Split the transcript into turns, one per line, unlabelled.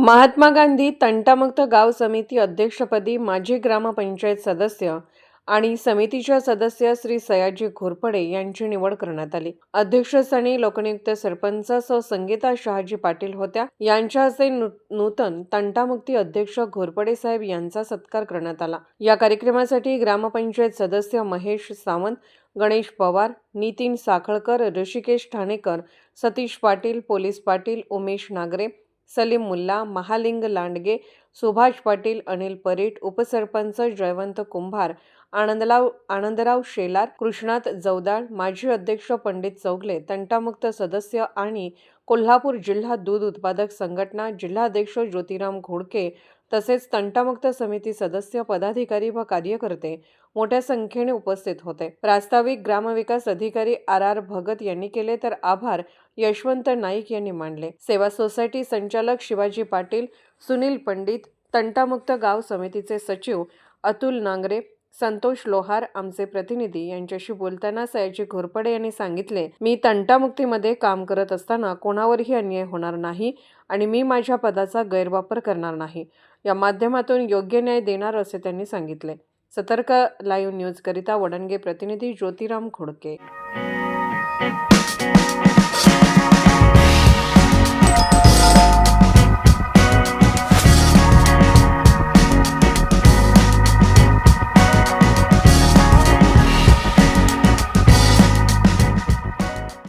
महात्मा गांधी तंटामुक्त गाव समिती अध्यक्षपदी माजी ग्रामपंचायत सदस्य आणि समितीच्या सदस्य श्री सयाजी घोरपडे यांची निवड करण्यात आली. अध्यक्षस्थानी लोकनियुक्त सरपंच सौ संगीता शहाजी पाटील होत्या. यांच्या हस्ते नू- नूतन तंटामुक्ती अध्यक्ष घोरपडे साहेब यांचा सत्कार करण्यात आला. या कार्यक्रमासाठी ग्रामपंचायत सदस्य महेश सावंत गणेश पवार नितीन साखळकर ऋषिकेश ठाणेकर सतीश पाटील पोलीस पाटील उमेश नागरे सलीम मुल्ला महालिंग लांडगे सुभाष पाटील अनिल परीट उपसरपंच जयवंत कुंभार आनंदराव आनंदराव शेलार कृष्णात जवदाळ माजी अध्यक्ष पंडित चौगले तंटामुक्त सदस्य आणि कोल्हापूर जिल्हा दूध उत्पादक संघटना जिल्हाध्यक्ष ज्योतिराम घोडके तसेच तंटामुक्त समिती सदस्य पदाधिकारी व कार्यकर्ते मोठ्या संख्येने उपस्थित होते. प्रास्ताविक ग्रामविकास अधिकारी आर आर भगत यांनी केले तर आभार. यशवंत नाईक यांनी मांडले. सेवा सोसायटी संचालक शिवाजी पाटील सुनील पंडित तंटामुक्त गाव समितीचे सचिव अतुल नांगरे संतोष लोहार आमचे प्रतिनिधी यांच्याशी बोलताना सयाजी घोरपडे यांनी सांगितले मी तंटामुक्तीमध्ये काम करत असताना कोणावरही अन्याय होणार नाही आणि मी माझ्या पदाचा गैरवापर करणार नाही. या माध्यमातून योग्य न्याय देणार असे त्यांनी सांगितले. सतर्क लाईव्ह न्यूजकरिता वडणगे प्रतिनिधी ज्योतिराम खोडके.